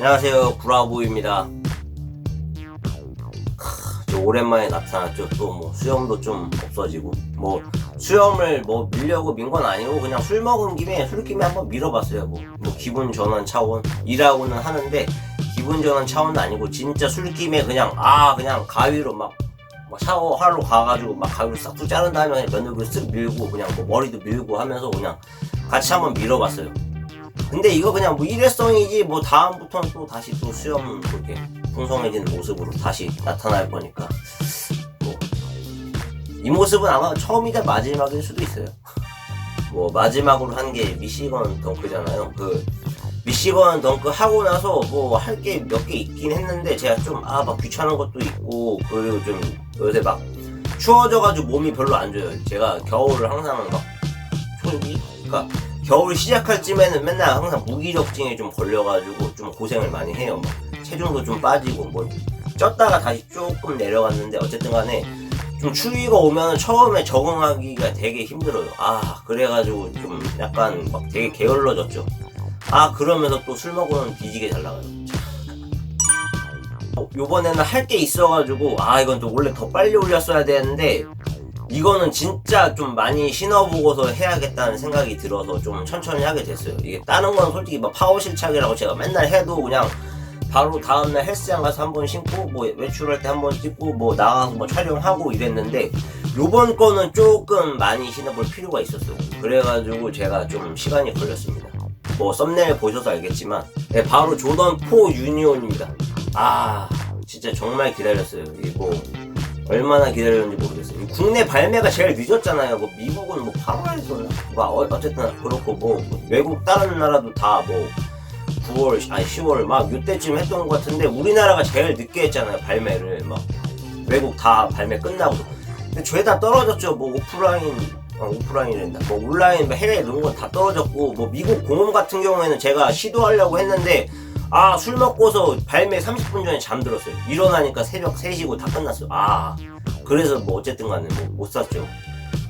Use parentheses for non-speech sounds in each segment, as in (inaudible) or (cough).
안녕하세요. 구라보입니다. 오랜만에 나타났죠. 또 뭐 수염도 좀 없어지고. 뭐 수염을 뭐 밀려고 민 건 아니고 그냥 술 먹은 김에 술김에 한번 밀어봤어요 뭐, 뭐 기분 전환 차원 일하고는 하는데 기분 전환 차원은 아니고 진짜 술김에 그냥 아 그냥 가위로 막, 막 샤워하러 가가지고 막 가위로 싹둑 자른 다음에 며느리를 쓱 밀고 그냥 뭐 머리도 밀고 하면서 그냥 같이 한번 밀어봤어요 근데 이거 그냥 뭐 일회성이지 뭐 다음부터는 또 다시 또 수염 그렇게 풍성해지는 모습으로 다시 나타날 거니까 뭐 이 모습은 아마 처음이자 마지막일 수도 있어요. (laughs) 뭐 마지막으로 한 게 미시건 덩크잖아요. 그 미시건 덩크 하고 나서 뭐 할 게 몇 개 있긴 했는데 제가 좀 아 막 귀찮은 것도 있고 그리고 좀 요새 막 추워져가지고 몸이 별로 안 좋아요. 제가 겨울을 항상 막 초기 그러니까 겨울 시작할 쯤에는 맨날 항상 무기력증에 좀 걸려가지고 좀 고생을 많이 해요. 막 체중도 좀 빠지고 뭐 쪘다가 다시 조금 내려갔는데 어쨌든 간에 좀 추위가 오면 처음에 적응하기가 되게 힘들어요. 아 그래가지고 좀 약간 막 되게 게을러졌죠. 아 그러면서 또 술 먹으면 뒤지게 잘 나가요. 어, 요번에는 할 게 있어가지고 아 이건 또 원래 더 빨리 올렸어야 되는데 이거는 진짜 좀 많이 신어보고서 해야겠다는 생각이 들어서 좀 천천히 하게 됐어요. 이게 다른 건 솔직히 막 파워 실착이라고 제가 맨날 해도 그냥 바로 다음날 헬스장 가서 한 번 신고 뭐 외출할 때 한 번 찍고 뭐 나가서 뭐 촬영하고 이랬는데 요번 거는 조금 많이 신어볼 필요가 있었어요. 그래가지고 제가 좀 시간이 걸렸습니다. 뭐 썸네일 보셔서 알겠지만 네, 바로 조던 4 유니온입니다. 아 진짜 정말 기다렸어요. 뭐 얼마나 기다렸는지 이 국내 발매가 제일 늦었잖아요. 뭐 미국은 뭐 8월에서 뭐 어- 어쨌든 그렇고 뭐 외국 다른 나라도 다 뭐 9월 아니 10월 막 이때쯤 했던 것 같은데 우리나라가 제일 늦게 했잖아요 발매를. 막 외국 다 발매 끝나고. 근데 죄다 떨어졌죠. 뭐 오프라인 어, 오프라인이란다 뭐 온라인 뭐 해외 이런 건 다 떨어졌고 뭐 미국 공홈 같은 경우에는 제가 시도하려고 했는데 아 술 먹고서 발매 30분 전에 잠들었어요. 일어나니까 새벽 3시고 다 끝났어요 아 그래서 뭐 어쨌든 간에 뭐 못 샀죠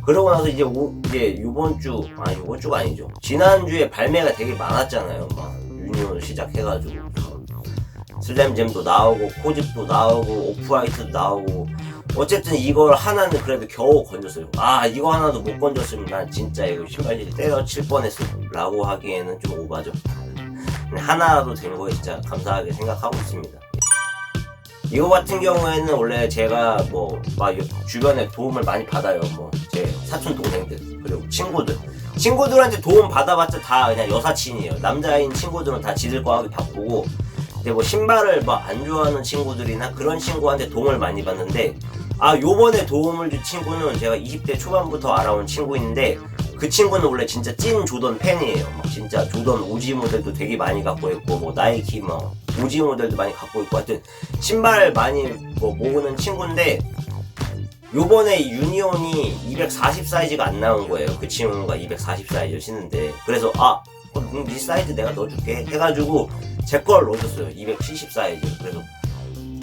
그러고 나서 이제 오, 이제 요번 주, 아 요번 주가 아니죠. 지난주에 발매가 되게 많았잖아요. 막 유니온 시작해가지고 슬램잼도 나오고 코집도 나오고 오프화이트도 나오고 어쨌든 이걸 하나는 그래도 겨우 건졌어요. 아 이거 하나도 못 건졌으면 난 진짜 이거 신발질 때려칠 뻔했어. 라고 하기에는 좀 오바죠. 근데 하나라도 된 거에 진짜 감사하게 생각하고 있습니다. 이거 같은 경우에는 원래 제가 뭐 막 주변에 도움을 많이 받아요. 뭐 제 사촌 동생들 그리고 친구들 친구들한테 도움 받아봤자 다 그냥 여사친이에요. 남자인 친구들은 다 지들 거 하기 바쁘고 근데 뭐 신발을 막 안 좋아하는 친구들이나 그런 친구한테 도움을 많이 받는데 아 요번에 도움을 준 친구는 제가 20대 초반부터 알아온 친구인데 그 친구는 원래 진짜 찐 조던 팬이에요. 막 진짜 조던 오지 모델도 되게 많이 갖고 있고 뭐 나이키 뭐 오지 모델도 많이 갖고 있고 하여튼 신발 많이 뭐 모으는 친구인데 요번에 유니온이 240 사이즈가 안 나온 거예요. 그 친구가 240 사이즈 신는데 그래서 아 그럼 네 사이즈 내가 넣어줄게 해가지고 제 걸 넣어줬어요. 270 사이즈. 그래서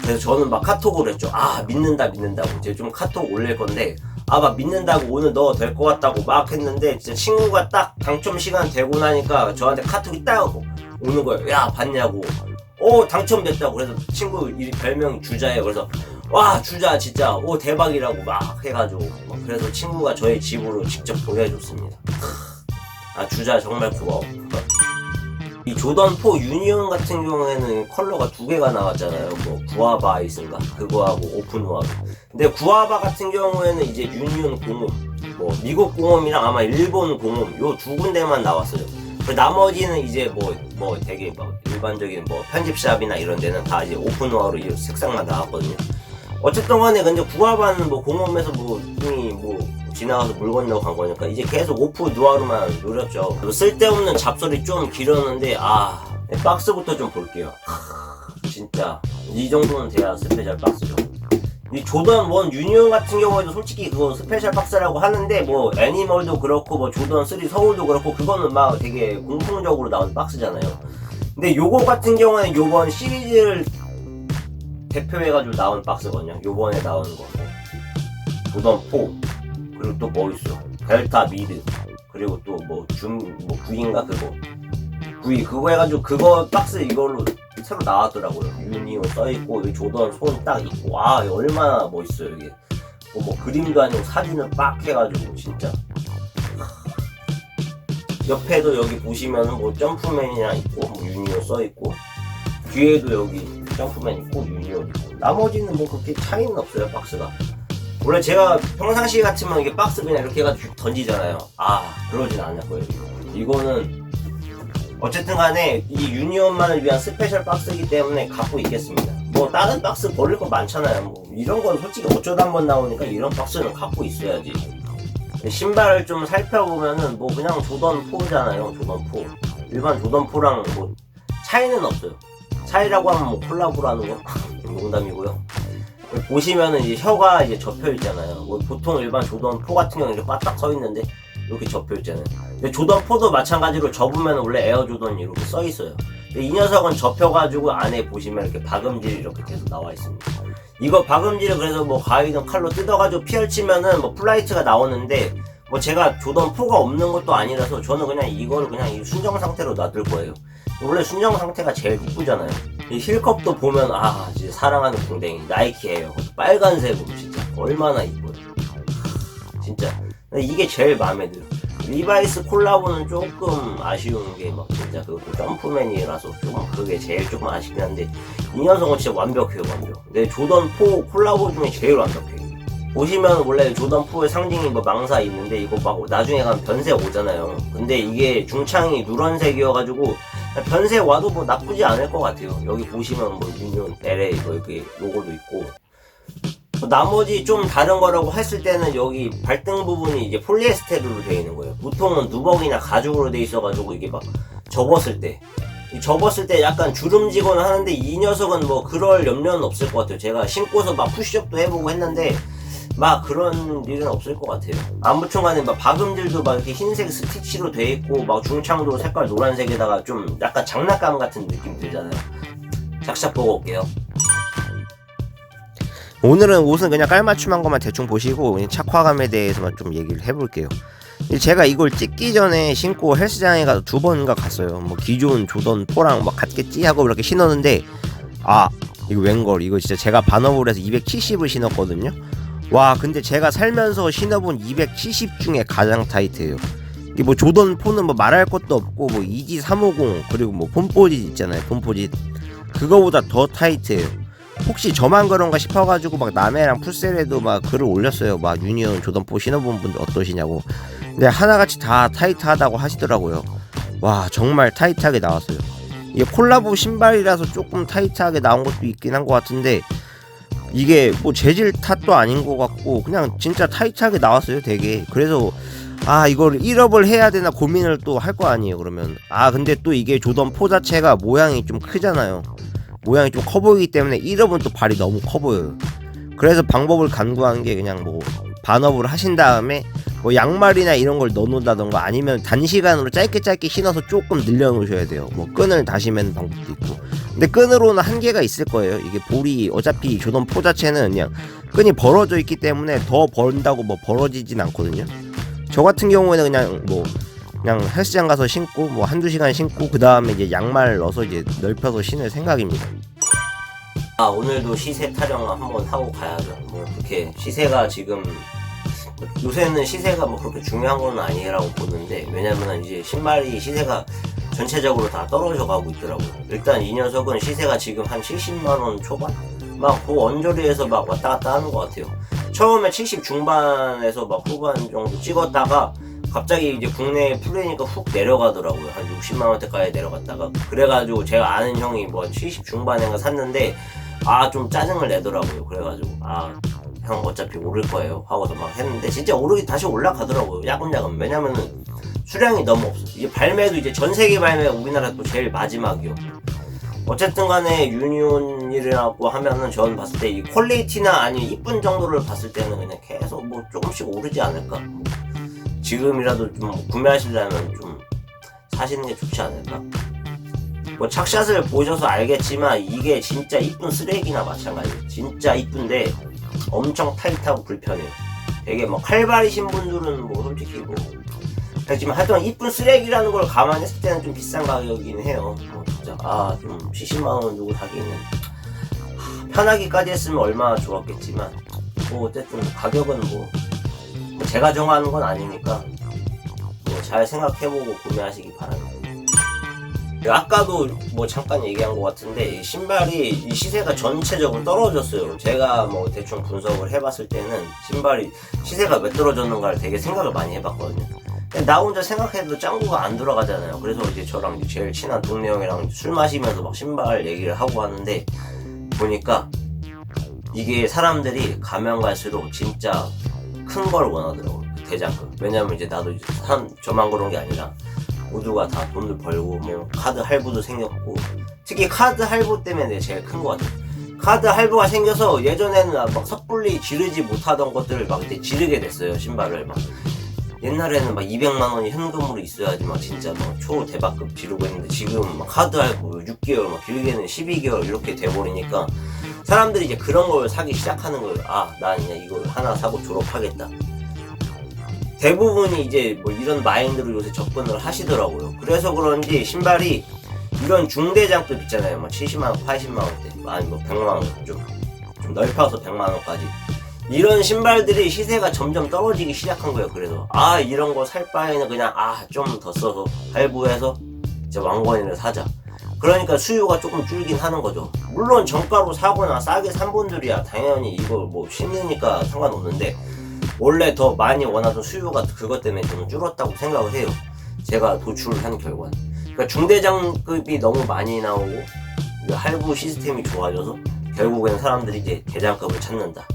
그래서 저는 막 카톡을 했죠. 아 믿는다 믿는다고. 제가 좀 카톡 올릴 건데 아막 믿는다고 오늘 넣어 될 것 같다고 막 했는데 진짜 친구가 딱 당첨 시간 되고 나니까 저한테 카톡이 딱 오는 거예요. 야 봤냐고. 오 당첨됐다고 그래서 친구 이 별명이 주자예요. 그래서 와 주자 진짜 오 대박이라고 막 해가지고 막 그래서 친구가 저희 집으로 직접 보내줬습니다. 아 주자 정말 고마워. 이 조던 4 유니온 같은 경우에는 컬러가 두 개가 나왔잖아요. 뭐 구아바 아이스인가 그거하고 오픈 노아브. 근데 구아바 같은 경우에는 이제 유니온 공홈, 뭐 미국 공홈이랑 아마 일본 공홈 요 두 군데만 나왔어요. 그 나머지는 이제 뭐뭐 되게 뭐 일반적인 뭐 편집샵이나 이런 데는 다 이제 오픈 이 색상만 나왔거든요. 어쨌든 간에 근데 구아바는 뭐 공홈에서 뭐 이미 뭐 지나가서 물 건너고 간 거니까 이제 계속 오프 누아르만 노렸죠. 쓸데없는 잡소리 좀 길었는데 아 박스부터 좀 볼게요. 하, 진짜 이 정도는 돼야 스페셜 박스죠. 이 조던 1 유니온 같은 경우에도 솔직히 그거 스페셜 박스라고 하는데 뭐 애니멀도 그렇고 뭐 조던 3 서울도 그렇고 그거는 막 되게 공통적으로 나온 박스잖아요. 근데 요거 같은 경우는 요번 시리즈를 대표해가지고 나온 박스거든요. 요번에 나온 거. 조던 4 그리고 또뭐 있어? 델타 미드 그리고 또 뭐 줌뭐 9인가 그거 9위 그거 해가지고 그거 박스 이걸로 새로 나왔더라고요. 유니온 써있고, 여기 조던 손 딱 있고, 와, 이거 얼마나 멋있어요, 이게. 뭐, 뭐 그림도 아니고 사진을 빡 해가지고, 진짜. 옆에도 여기 보시면은 뭐 점프맨이랑 있고, 뭐 유니온 써 있고, 뒤에도 여기 점프맨 있고, 유니온 있고. 나머지는 뭐 그렇게 차이는 없어요, 박스가. 원래 제가 평상시 같으면 이게 박스 그냥 이렇게 해가지고 쭉 던지잖아요. 아, 그러진 거예요. 이거는 어쨌든 간에 이 유니온만을 위한 스페셜 박스이기 때문에 갖고 있겠습니다. 뭐 다른 박스 버릴 거 많잖아요. 뭐 이런 건 솔직히 어쩌다 한 번 나오니까 이런 박스는 갖고 있어야지. 신발을 좀 살펴보면은 뭐 그냥 조던 4잖아요. 조던 4. 일반 조던 4랑 뭐 차이는 없어요. 차이라고 하면 뭐 콜라보라는 거 (laughs) 농담이고요. 보시면은 이제 혀가 이제 접혀 있잖아요. 뭐 보통 일반 조던 4 같은 경우는 이렇게 바닥 서 있는데 이렇게 접혀 있잖아요. 근데 조던 4도 마찬가지로 접으면 원래 에어 조던이 이렇게 써 있어요. 근데 이 녀석은 접혀가지고 안에 보시면 이렇게 박음질이 이렇게 계속 나와 있습니다. 이거 박음질을 그래서 뭐 가위든 칼로 뜯어가지고 피열치면은 뭐 플라이트가 나오는데 뭐 제가 조던 4가 없는 것도 아니라서 저는 그냥 이거를 그냥 이 순정 상태로 놔둘 거예요. 원래 순정 상태가 제일 이쁘잖아요. 이 힐컵도 보면 아 진짜 사랑하는 궁뎅이 나이키예요. 빨간색으로 진짜 얼마나 이뻐요. 진짜 근데 이게 제일 마음에 들어. 리바이스 콜라보는 조금 아쉬운 게 막 진짜 그 점프맨이라서 조금 그게 제일 조금 아쉽긴 한데 이 녀석은 진짜 완벽해요 완벽. 내 조던 4 콜라보 중에 제일 완벽해. 보시면 원래 조던 4의 상징이 뭐 망사 있는데 이거 막 나중에 가면 변색 오잖아요. 근데 이게 중창이 누런색이어가지고 변색 와도 뭐 나쁘지 않을 것 같아요. 여기 보시면 뭐 유니온 LA 뭐 이렇게 로고도 있고 뭐 나머지 좀 다른 거라고 했을 때는 여기 발등 부분이 이제 폴리에스테르로 되어 있는 거예요. 보통은 누벅이나 가죽으로 되어 있어가지고 이게 막 접었을 때이 접었을 때 약간 주름지거나 하는데 이 녀석은 뭐 그럴 염려는 없을 것 같아요. 제가 신고서 막 푸시업도 해보고 했는데 막 그런 일은 없을 것 같아요. 아무튼간에 막 박음질도 막 이렇게 흰색 스티치로 돼 있고 막 중창도 색깔 노란색에다가 좀 약간 장난감 같은 느낌 들잖아요. 샥샥 보고 올게요. 오늘은 옷은 그냥 깔맞춤한 것만 대충 보시고 그냥 착화감에 대해서만 좀 얘기를 해볼게요. 제가 이걸 찍기 전에 신고 헬스장에 가서 두 번인가 갔어요. 뭐 기존 조던 4랑 막 같겠지 하고 이렇게 신었는데 아 이거 웬걸 이거 진짜 제가 반업을 해서 270을 신었거든요. 와 근데 제가 살면서 신어본 270 중에 가장 타이트해요. 이게 뭐 조던 4는 뭐 말할 것도 없고 뭐 EG 350 그리고 뭐 폼포짓 있잖아요. 폼포짓 그거보다 더 타이트해요. 혹시 저만 그런가 싶어가지고 막 남해랑 풀셀에도 막 글을 올렸어요. 막 유니온 조던 4 신어본 분들 어떠시냐고. 근데 하나같이 다 타이트하다고 하시더라고요. 와 정말 타이트하게 나왔어요. 이게 콜라보 신발이라서 조금 타이트하게 나온 것도 있긴 한 것 같은데 이게 뭐 재질 탓도 아닌 것 같고 그냥 진짜 타이트하게 나왔어요 되게. 그래서 아 이걸 1업을 해야 되나 고민을 또 할 거 아니에요 그러면. 아 근데 또 이게 조던 4 자체가 모양이 좀 크잖아요. 모양이 좀 커 보이기 때문에 1업은 또 발이 너무 커 보여요. 그래서 방법을 간구한 게 그냥 뭐 반업을 하신 다음에 뭐 양말이나 이런 걸 넣어놓는다던가 아니면 단시간으로 짧게 짧게 신어서 조금 늘려놓으셔야 돼요. 뭐 끈을 다시면 방법도 있고 근데 끈으로는 한계가 있을 거예요. 이게 볼이 어차피 조던 4 자체는 그냥 끈이 벌어져 있기 때문에 더 번다고 뭐 벌어지진 않거든요. 저 같은 경우에는 그냥 뭐 그냥 헬스장 가서 신고 뭐 한두 시간 신고 그 다음에 이제 양말 넣어서 이제 넓혀서 신을 생각입니다. 아 오늘도 시세 타령 한번 하고 가야죠. 뭐 그렇게 시세가 지금 요새는 시세가 뭐 그렇게 중요한 건 아니라고 보는데 왜냐면 이제 신발이 시세가 전체적으로 다 떨어져 가고 있더라고요. 일단 이 녀석은 시세가 지금 한 70만 원 초반 막 그 언저리에서 막 왔다 갔다 하는 것 같아요. 처음에 70 중반에서 막 후반 정도 찍었다가 갑자기 이제 국내에 풀리니까 훅 내려가더라고요. 한 60만 원대까지 내려갔다가 그래가지고 제가 아는 형이 뭐 70 중반인가 샀는데 아 좀 짜증을 내더라고요. 그래가지고 아 형 어차피 오를 거예요 하고서 막 했는데 진짜 오르기 다시 올라가더라고요. 야금야금 왜냐면은 수량이 너무 없어. 이게 발매도 이제 전 세계 발매 우리나라 또 제일 마지막이요. 어쨌든 간에 유니온이라고 하면은 저는 봤을 때 이 퀄리티나 아니면 이쁜 정도를 봤을 때는 그냥 계속 뭐 조금씩 오르지 않을까. 뭐 지금이라도 좀 구매하시려면 좀 사시는 게 좋지 않을까. 뭐 착샷을 보셔서 알겠지만 이게 진짜 이쁜 쓰레기나 마찬가지. 진짜 이쁜데 엄청 타이트하고 불편해요. 되게 뭐 칼발이신 분들은 뭐 솔직히 뭐 지금 하여튼 이쁜 쓰레기라는 걸 감안했을 때는 좀 비싼 가격이긴 해요. 뭐 진짜 아좀 70만 원 주고 사기는 하, 편하기까지 했으면 얼마나 좋았겠지만 뭐 어쨌든 가격은 뭐, 뭐 제가 정하는 건 아니니까 뭐 잘 생각해보고 구매하시기 바랍니다. 아까도 뭐 잠깐 얘기한 것 같은데 이 신발이 이 시세가 전체적으로 떨어졌어요. 제가 뭐 대충 분석을 해봤을 때는 신발이 시세가 왜 떨어졌는가를 되게 생각을 많이 해봤거든요. 나 혼자 생각해도 짱구가 안 돌아가잖아요. 그래서 이제 저랑 제일 친한 동네 형이랑 술 마시면서 막 신발 얘기를 하고 하는데 보니까 이게 사람들이 가면 갈수록 진짜 큰 걸 원하더라고요. 그 대장급. 왜냐면 이제 나도 이제 사람 저만 그런 게 아니라 모두가 다 돈을 벌고 뭐 카드 할부도 생겼고 특히 카드 할부 때문에 제일 큰 것 같아요. 카드 할부가 생겨서 예전에는 막 섣불리 지르지 못하던 것들을 막 이제 지르게 됐어요 신발을 막 옛날에는 막 200만 원이 현금으로 있어야지 막 진짜 막 초 대박급 지르고 있는데 지금 막 카드 할부 6개월 막 길게는 12개월 이렇게 돼버리니까 사람들이 이제 그런 걸 사기 시작하는 거예요. 아, 난 그냥 이걸 하나 사고 졸업하겠다. 대부분이 이제 뭐 이런 마인드로 요새 접근을 하시더라고요. 그래서 그런지 신발이 이런 중대장급 있잖아요. 막 70만원, 80만원대, 아니 뭐 100만원 좀, 좀 넓혀서 100만원까지. 이런 신발들이 시세가 점점 떨어지기 시작한 거예요. 그래서 아 이런 거 살 바에는 그냥 아 좀 더 써서 할부해서 이제 왕건이를 사자. 그러니까 수요가 조금 줄긴 하는 거죠. 물론 정가로 사거나 싸게 산 분들이야 당연히 이거 뭐 신으니까 상관없는데 원래 더 많이 원하던 수요가 그것 때문에 좀 줄었다고 생각을 해요. 제가 도출한 결과는. 그러니까 중대장급이 너무 많이 나오고 이 할부 시스템이 좋아져서 결국에는 사람들이 이제 대장급을 찾는다.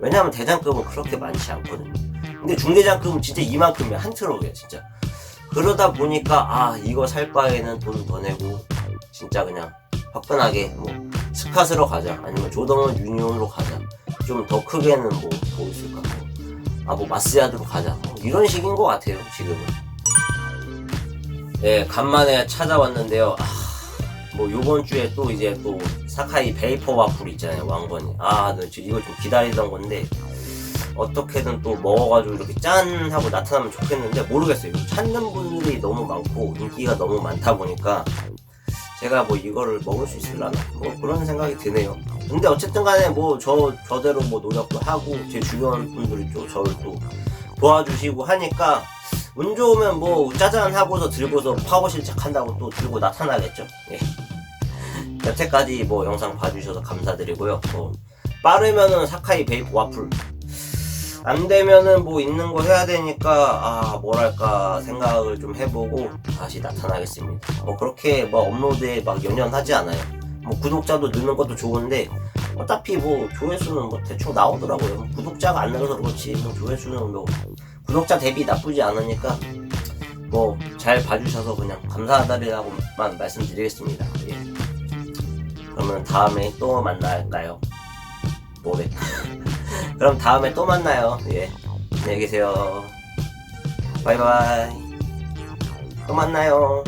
왜냐하면 대장급은 그렇게 많지 않거든요. 근데 중대장급은 진짜 이만큼이야. 한 트럭이야 진짜. 그러다 보니까 아 이거 살 바에는 돈 더 내고 진짜 그냥 화끈하게 뭐 스카스로 가자. 아니면 조던은 유니온으로 가자. 좀 더 크게는 뭐뭐 있을까 아뭐 마스야드로 가자. 뭐 이런 식인 것 같아요 지금은. 네 간만에 찾아왔는데요. 아, 뭐 요번 주에 또 이제 또 사카이 베이퍼 와플 있잖아요 왕건이 아 이거 좀 기다리던 건데 어떻게든 또 먹어가지고 이렇게 짠 하고 나타나면 좋겠는데 모르겠어요 찾는 분들이 너무 많고 인기가 너무 많다 보니까 제가 뭐 이거를 먹을 수 있을라나 뭐 그런 생각이 드네요. 근데 어쨌든 간에 뭐 저 저대로 뭐 노력도 하고 제 주변 분들이 또 저를 또 도와주시고 하니까 운 좋으면 뭐 짜잔 하고서 들고서 파워 실착한다고 또 들고 나타나겠죠. 예. 여태까지 뭐 영상 봐주셔서 감사드리고요. 뭐 빠르면은 사카이 베이프 와플 안 되면은 뭐 있는 거 해야 되니까 아 뭐랄까 생각을 좀 해보고 다시 나타나겠습니다. 뭐 그렇게 뭐 업로드에 막 연연하지 않아요. 뭐 구독자도 느는 것도 좋은데 어차피 뭐 조회수는 뭐 대충 나오더라고요. 뭐 구독자가 안 늘어서 그렇지 뭐 조회수는 뭐 구독자 대비 나쁘지 않으니까 뭐 잘 봐주셔서 그냥 감사하다라고만 말씀드리겠습니다. 예. 그러면 다음에 또 만날까요? 뭐래? (laughs) 그럼 다음에 또 만나요. 예. 안녕히 계세요. 바이바이. 또 만나요.